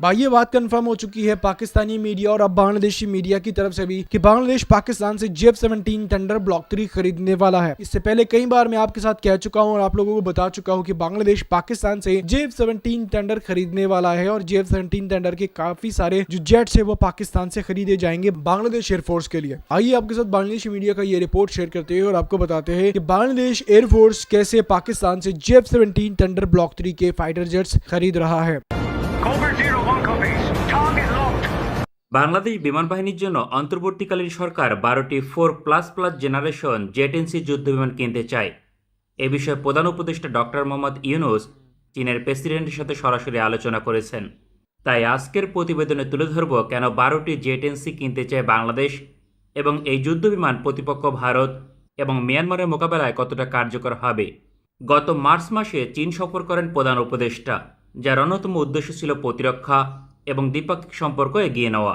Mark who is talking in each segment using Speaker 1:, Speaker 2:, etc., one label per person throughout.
Speaker 1: भाई ये बात कंफर्म हो चुकी है पाकिस्तानी मीडिया और अब बांग्लादेशी मीडिया की तरफ़ से भी कि बांग्लादेश पाकिस्तान से जेफ 17 टेंडर ब्लॉक थ्री खरीदने वाला है। इससे पहले कई बार मैं आपके साथ कह चुका हूँ और आप लोगों को बता चुका हूँ कि बांग्लादेश पाकिस्तान से जेफ 17 टेंडर खरीदने वाला है और जेफ 17 टेंडर के काफ़ी सारे जो जेट्स है वो पाकिस्तान से खरीदे जाएँगे बांग्लादेश एयरफोर्स के लिए। आइए आपके साथ बांग्लादेशी मीडिया का ये रिपोर्ट शेयर करते हैं और आपको बताते हैं कि बांग्लादेश एयरफोर्स कैसे पाकिस्तान से जेफ 17 टेंडर ब्लॉक थ्री के फाइटर जेट्स खरीद रहा है।
Speaker 2: বাংলাদেশ বিমান বাহিনীর জন্য অন্তর্বর্তীকালীন সরকার বারোটি four plus plus generation J ten C যুদ্ধ বিমান কিনতে চায়। এ বিষয়ে প্রধান উপদেষ্টা ডক্টর মোহাম্মদ ইউনুস চীনের প্রেসিডেন্টের সাথে সরাসরি আলোচনা করেছেন। তাই আজকের প্রতিবেদনে তুলে ধরব কেন বারোটি জেটেন্সি কিনতে চায় বাংলাদেশ এবং এই যুদ্ধ বিমান প্রতিপক্ষ ভারত এবং মিয়ানমারের মোকাবেলায় কতটা কার্যকর হবে। গত মার্চ মাসে চীন সফর করেন প্রধান উপদেষ্টা, যার অন্যতম উদ্দেশ্য ছিল প্রতিরক্ষা এবং দ্বিপাক্ষিক সম্পর্ক এগিয়ে নেওয়া,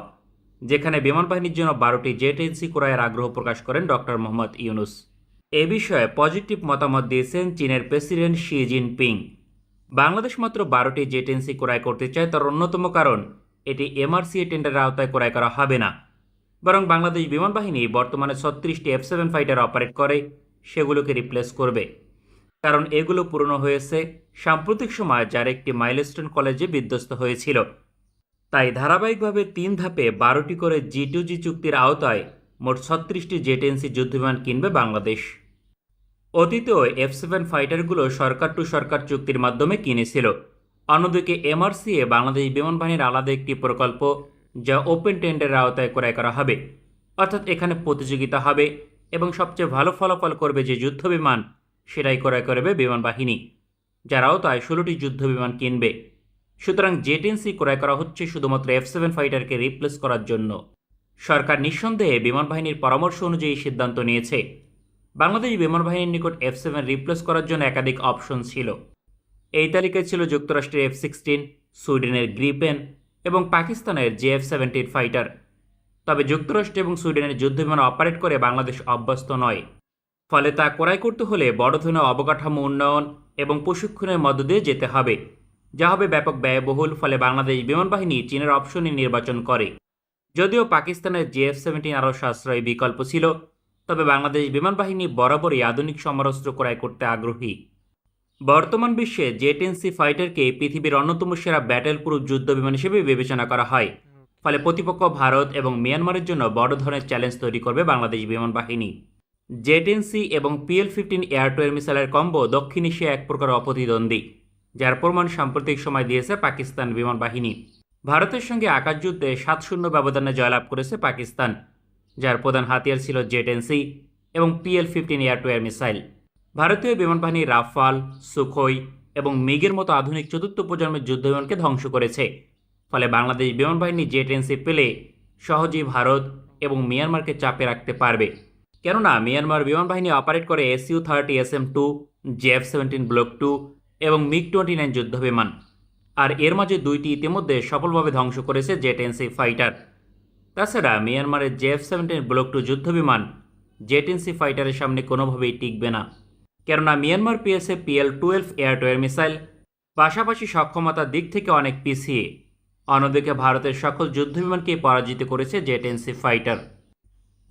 Speaker 2: যেখানে বিমান বাহিনীর জন্য বারোটি জেট এজেন্সি ক্রয়ের আগ্রহ প্রকাশ করেন ডক্টর মোহাম্মদ ইউনুস। এ বিষয়ে পজিটিভ মতামত দিয়েছেন চীনের প্রেসিডেন্ট শি জিনপিং। বাংলাদেশ মাত্র বারোটি জেট এজেন্সি ক্রয় করতে চায় তার অন্যতম কারণ, এটি এমআরসিএ টেন্ডারের আওতায় ক্রয় করা হবে না। বরং বাংলাদেশ বিমান বাহিনী বর্তমানে ছত্রিশটি এফ সেভেন ফাইটার অপারেট করে, সেগুলোকে রিপ্লেস করবে। কারণ এগুলো পুরনো হয়েছে, সাম্প্রতিক সময় যার একটি মাইলস্টোন কলেজে বিধ্বস্ত হয়েছিল। তাই ধারাবাহিকভাবে তিন ধাপে বারোটি করে জি টু জি চুক্তির আওতায় মোট ছত্রিশটি জেটেন্সি যুদ্ধবিমান কিনবে বাংলাদেশ। অতীতেও এফ সেভেন ফাইটারগুলো সরকার টু সরকার চুক্তির মাধ্যমে কিনেছিল। অন্যদিকে এমআরসিএ বাংলাদেশ বিমান বাহিনীর আলাদা একটি প্রকল্প যা ওপেন টেন্ডারের আওতায় ক্রয় করা হবে। অর্থাৎ এখানে প্রতিযোগিতা হবে এবং সবচেয়ে ভালো ফলাফল করবে যে যুদ্ধ বিমান সেটাই ক্রয় করবে বিমান বাহিনী যার আওতায় ষোলোটি যুদ্ধ বিমান কিনবে। সুতরাং জেটেন্সি ক্রয় করা হচ্ছে শুধুমাত্র এফ সেভেন ফাইটারকে রিপ্লেস করার জন্য। সরকার নিঃসন্দেহে বিমান বাহিনীর পরামর্শ অনুযায়ী সিদ্ধান্ত নিয়েছে। বাংলাদেশ বিমান বাহিনীর নিকট এফ সেভেন রিপ্লেস করার জন্য একাধিক অপশন ছিল। এই তালিকায় ছিল যুক্তরাষ্ট্রের এফ সিক্সটিন সুইডেনের গ্রিপেন এবং পাকিস্তানের জে এফ সেভেন্টিন ফাইটার তবে যুক্তরাষ্ট্র এবং সুইডেনের যুদ্ধবিমান অপারেট করে বাংলাদেশ অভ্যস্ত নয়। ফলে তা ক্রয় করতে হলে বড় ধরনের অবকাঠামো উন্নয়ন এবং প্রশিক্ষণের মধ্য দিয়ে যেতে হবে। যা হবে ব্যাপক ব্যয়বহুল, ফলে বাংলাদেশ বিমান বাহিনী চীনের অপশনই নির্বাচন করে। যদিও পাকিস্তানের জিএফ সেভেন্টিন আরও সাশ্রয়ী বিকল্প ছিল, তবে বাংলাদেশ বিমান বাহিনী বরাবরই আধুনিক সমরাস্ত্র ক্রয় করতে আগ্রহী। বর্তমান বিশ্বে জেটেন্সি ফাইটারকে পৃথিবীর অন্যতম সেরা ব্যাটেল প্রুফ যুদ্ধ বিমান হিসেবে বিবেচনা করা হয়, ফলে প্রতিপক্ষ ভারত এবং মিয়ানমারের জন্য বড় ধরনের চ্যালেঞ্জ তৈরি করবে বাংলাদেশ বিমান বাহিনী। জেটেন্সি এবং PL fifteen air to air মিসাইলের কম্বো দক্ষিণ এশিয়া এক প্রকার অপ্রতিদ্বন্দ্বী। যার প্রমাণ সাম্প্রতিক সময় দিয়েছে পাকিস্তান বিমান বাহিনী। ভারতের সঙ্গে আকাশযুদ্ধে সাত শূন্য ব্যবধানে জয়লাভ করেছে পাকিস্তান, যার প্রধান হাতিয়ার ছিল জেটেন্সি এবং PL fifteen air to air missile. ভারতীয় বিমান বাহিনী রাফাল, সুখোই এবং মিগের মতো আধুনিক চতুর্থ প্রজন্মের যুদ্ধবিমানকে ধ্বংস করেছে। ফলে বাংলাদেশ বিমান বাহিনী জেটেন্সি পেলে সহজেই ভারত এবং মিয়ানমারকে চাপে রাখতে পারবে। কেননা, মিয়ানমার বিমান বাহিনী অপারেট করে SU thirty S M two JF seventeen block two এবং মিগ টোয়েন্টি নাইন যুদ্ধ বিমান আর এর মাঝে দুইটি ইতিমধ্যে সফলভাবে ধ্বংস করেছে জেটেন্সি ফাইটার। তাছাড়া মিয়ানমারের জেএফ সেভেন্টিন ব্লক টু যুদ্ধ বিমান জেটেন্সি ফাইটারের সামনে কোনোভাবেই টিকবে না। কেননা মিয়ানমার পেয়েছে PL twelve air to air missile পাশাপাশি সক্ষমতার দিক থেকে অনেক পিছিয়ে। অন্যদিকে ভারতের সকল যুদ্ধবিমানকেই পরাজিত করেছে জেটেন্সি ফাইটার।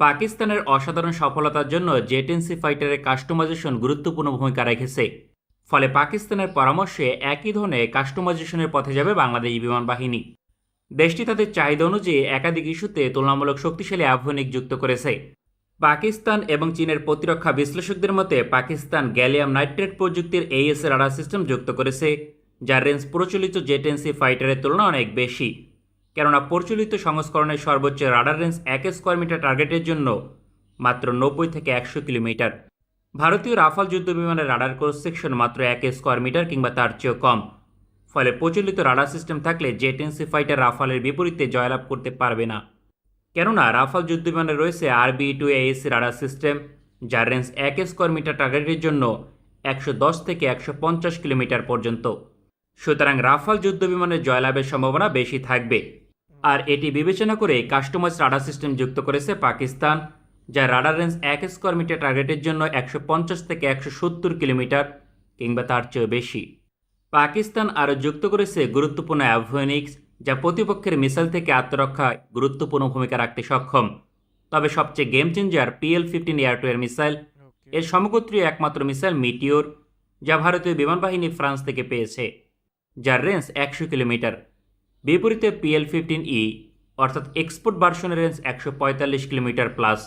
Speaker 2: পাকিস্তানের অসাধারণ সফলতার জন্য জেটেন্সি ফাইটারের কাস্টমাইজেশন গুরুত্বপূর্ণ ভূমিকা রেখেছে। ফলে পাকিস্তানের পরামর্শে একই ধরনের কাস্টমাইজেশনের পথে যাবে বাংলাদেশ বিমান বাহিনী। দেশটি তাদের চাহিদা অনুযায়ী একাধিক ইস্যুতে তুলনামূলক শক্তিশালী আভ্যনিক যুক্ত করেছে। পাকিস্তান এবং চীনের প্রতিরক্ষা বিশ্লেষকদের মতে, পাকিস্তান গ্যালিয়াম নাইট্রেট প্রযুক্তির এইএস রাডার সিস্টেম যুক্ত করেছে, যার রেঞ্জ প্রচলিত জেটেন্সি ফাইটারের তুলনায় অনেক বেশি। কেননা প্রচলিত সংস্করণের সর্বোচ্চ রাডার রেঞ্জ এক স্কোয়ার মিটার টার্গেটের জন্য মাত্র নব্বই থেকে একশো কিলোমিটার। ভারতীয় রাফাল যুদ্ধ বিমানের রাডার ক্রস সেকশন মাত্র এক স্কোয়ার মিটার কিংবা তার চেয়েও কম। ফলে প্রচলিত রাডার সিস্টেম থাকলে জেটেন্সি ফাইটার রাফালের বিপরীতে জয়লাভ করতে পারবে না। কেননা রাফাল যুদ্ধ বিমানে রয়েছে RB two AAC radar system, যার রেঞ্জ এক স্কোয়ার মিটার টার্গেটের জন্য একশো দশ থেকে একশো পঞ্চাশ কিলোমিটার পর্যন্ত। সুতরাং রাফাল যুদ্ধ বিমানের জয়লাভের সম্ভাবনা বেশি থাকবে। আর এটি বিবেচনা করে কাস্টমাইজ রাডার সিস্টেম যুক্ত করেছে পাকিস্তান যা রাডার রেঞ্জ এক স্কোয়ার মিটার টার্গেটের জন্য একশো পঞ্চাশ থেকে একশো সত্তর কিলোমিটার কিংবা তার চেয়েও বেশি। পাকিস্তান আরও যুক্ত করেছে গুরুত্বপূর্ণ অ্যাভিওনিক্স যা প্রতিপক্ষের মিসাইল থেকে আত্মরক্ষায় গুরুত্বপূর্ণ ভূমিকা রাখতে সক্ষম। তবে সবচেয়ে game changer PL fifteen air to missile. এর সমগোত্রীয় একমাত্র মিসাইল মিটিওর যা ভারতীয় বিমান বাহিনী ফ্রান্স থেকে পেয়েছে যার রেঞ্জ একশো কিলোমিটার। বিপরীতে পিএল ফিফটিন ই অর্থাৎ এক্সপোর্ট ভার্সনের রেঞ্জ একশো পঁয়তাল্লিশ কিলোমিটার প্লাস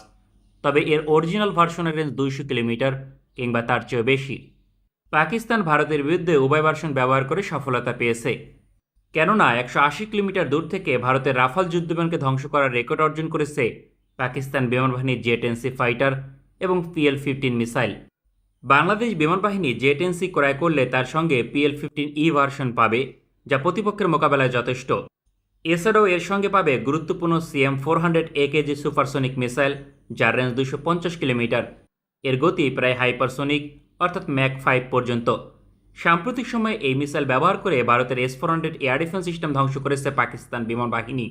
Speaker 2: তবে এর অরিজিনাল ভার্সনের রেঞ্জ দুইশো কিলোমিটার কিংবা তার চেয়েও বেশি। পাকিস্তান ভারতের বিরুদ্ধে উভয় ভার্সন ব্যবহার করে সফলতা পেয়েছে। কেননা, একশো আশি কিলোমিটার দূর থেকে ভারতের রাফাল যুদ্ধবিমানকে ধ্বংস করার রেকর্ড অর্জন করেছে পাকিস্তান বিমান বাহিনীর জেট এনসি ফাইটার এবং পিএল ফিফটিন মিসাইল বাংলাদেশ বিমান বাহিনী জেট এনসি ক্রয় করলে তার সঙ্গে পিএল ফিফটিন ই ভার্সন পাবে, যা প্রতিপক্ষের মোকাবেলায় যথেষ্ট। এছাড়াও এর সঙ্গে পাবে গুরুত্বপূর্ণ CM four hundred A KG supersonic missile, যার রেঞ্জ দুশো পঞ্চাশ কিলোমিটার। এর গতি প্রায় হাইপারসোনিক, অর্থাৎ ম্যাক ফাইভ পর্যন্ত। সাম্প্রতিক সময়ে এই মিসাইল ব্যবহার করে ভারতের S four hundred air defence system ধ্বংস করেছে পাকিস্তান বিমান বাহিনী।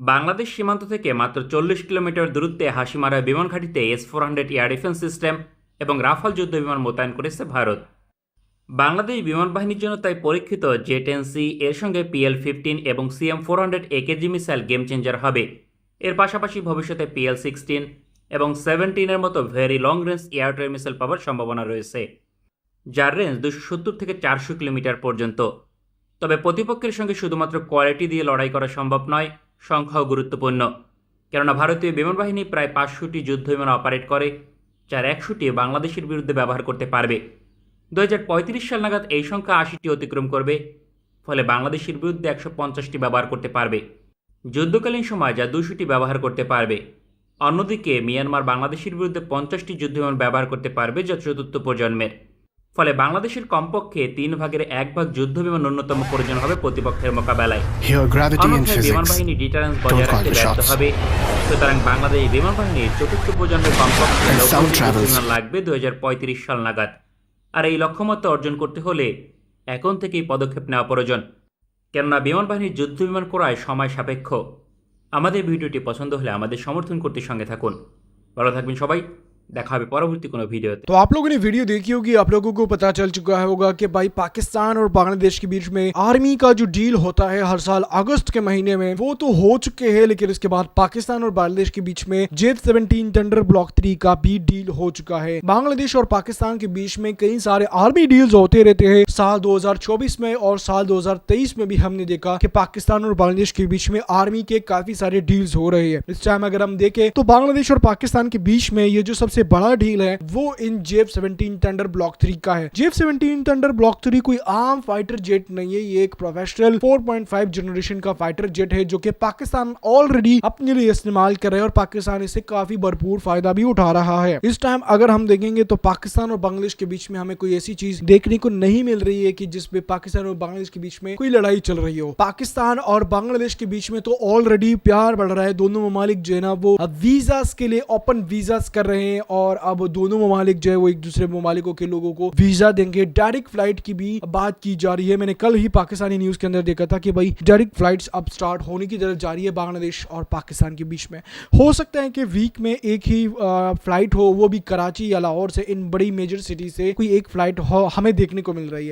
Speaker 2: বাংলাদেশ সীমান্ত থেকে মাত্র চল্লিশ কিলোমিটার দূরত্বে হাসিমারা বিমান ঘাঁটিতে S four hundred air defence system এবং রাফাল যুদ্ধ বিমান মোতায়েন করেছে ভারত। বাংলাদেশ বিমান বাহিনীর জন্য তাই পরীক্ষিত জে টেন সি, এর সঙ্গে পিএল ফিফটিন এবং CM four hundred AKG missile game changer হবে। এর পাশাপাশি ভবিষ্যতে পিএল সিক্সটিন এবং সেভেন্টিনের মতো very long range air to missile পাওয়ার সম্ভাবনা রয়েছে, যার রেঞ্জ দুশো সত্তর থেকে চারশো কিলোমিটার পর্যন্ত। তবে প্রতিপক্ষের সঙ্গে শুধুমাত্র কোয়ালিটি দিয়ে লড়াই করা সম্ভব নয়, সংখ্যাও গুরুত্বপূর্ণ। কেননা ভারতীয় বিমান বাহিনী প্রায় পাঁচশোটি যুদ্ধ বিমান অপারেট করে, যার একশোটি বাংলাদেশের বিরুদ্ধে ব্যবহার করতে পারবে। দু হাজার পঁয়ত্রিশ সাল নাগাদ এই সংখ্যা আশিটি অতিক্রম করবে ফলে বাংলাদেশের বিরুদ্ধে একশো পঞ্চাশটি ব্যবহার করতে পারবে। যুদ্ধকালীন সময় যা দুশোটি ব্যবহার করতে পারবে। অন্যদিকে মিয়ানমার বাংলাদেশের বিরুদ্ধে পঞ্চাশটি যুদ্ধবিমান ব্যবহার করতে পারবে যা চতুর্থ প্রজন্মের। ফলে বাংলাদেশের কমপক্ষে তিন ভাগের এক ভাগ যুদ্ধবিমান ন্যূনতম প্রয়োজন হবে প্রতিপক্ষের মোকাবেলায়। বিমান. বাহিনী ডিটারেন্স বজায় রাখতে ব্যর্থ হবে। সুতরাং বাংলাদেশ বিমান বাহিনীর চতুর্থ প্রজন্মের কমপক্ষে বিমান লাগবে দুই হাজার পঁয়ত্রিশ সাল নাগাদ। আর এই লক্ষ্যমাত্রা অর্জন করতে হলে এখন থেকেই পদক্ষেপ নেওয়া প্রয়োজন। কেননা বিমান বাহিনীর যুদ্ধ বিমান করায় সময় সাপেক্ষ। আমাদের ভিডিওটি পছন্দ হলে আমাদের সমর্থন করতে সঙ্গে থাকুন। ভালো থাকবেন সবাই। দেখা হবে পরবর্তী কোনো ভিডিওতে
Speaker 1: तो आप लोगों ने वीडियो देखी होगी आप लोगों को पता चल चुका है होगा कि भाई पाकिस्तान और बांग्लादेश के बीच में आर्मी का जो डील होता है हर साल अगस्त के महीने में वो तो हो चुके हैं लेकिन उसके बाद पाकिस्तान और बांग्लादेश के बीच में जेफ 17 टेंडर ब्लॉक थ्री का भी डील हो चुका है बांग्लादेश और पाकिस्तान के बीच में कई सारे आर्मी डील्स होते रहते हैं साल 2024 में और साल 2023 में भी हमने देखा कि पाकिस्तान और बांग्लादेश के बीच में आर्मी के काफी सारे डील्स हो रहे हैं इस टाइम अगर हम देखें तो बांग्लादेश और पाकिस्तान के बीच में ये जो सबसे बड़ा डील है, वो इन जेफ 17 टेंडर ब्लॉक थ्री का है। जेफ 17 टेंडर ब्लॉक थ्री कोई आम फाइटर जेट नहीं है, ये एक प्रोफेशनल 4.5 जनरेशन का फाइटर जेट है, जो कि पाकिस्तान ऑलरेडी अपने लिए इस्तेमाल कर रहे हैं और पाकिस्तान इससे काफ़ी भरपूर फ़ायदा भी उठा रहा है। इस टाइम अगर हम देखेंगे तो पाकिस्तान और बांग्लादेश के बीच में हमें कोई ऐसी चीज़ देखने को नहीं मिल रही है कि जिसपे पाकिस्तान और बांग्लादेश के बीच में कोई लड़ाई चल रही हो। पाकिस्तान और बांग्लादेश के बीच में तो ऑलरेडी प्यार बढ़ रहा है, दोनों ममालिक जो है ना, वो वीज़ा के लिए ओपन वीजास कर रहे हैं और अब दोनों ममालिक जो है वो एक दूसरे ममालिकों के लोगों को वीज़ा देंगे। डायरेक्ट फ़्लाइट की भी बात की जा रही है। मैंने कल ही पाकिस्तानी न्यूज़ के अंदर देखा था कि भाई डायरेक्ट फ़्लाइट अब स्टार्ट होने की तरफ़ जा रही है बांग्लादेश और पाकिस्तान के बीच में। हो सकता है कि वीक में एक ही फ़्लाइट हो, वो भी कराची या लाहौर से, इन बड़ी मेजर सिटी से कोई एक फ़्लाइट हो, हमें देखने को मिल रही है।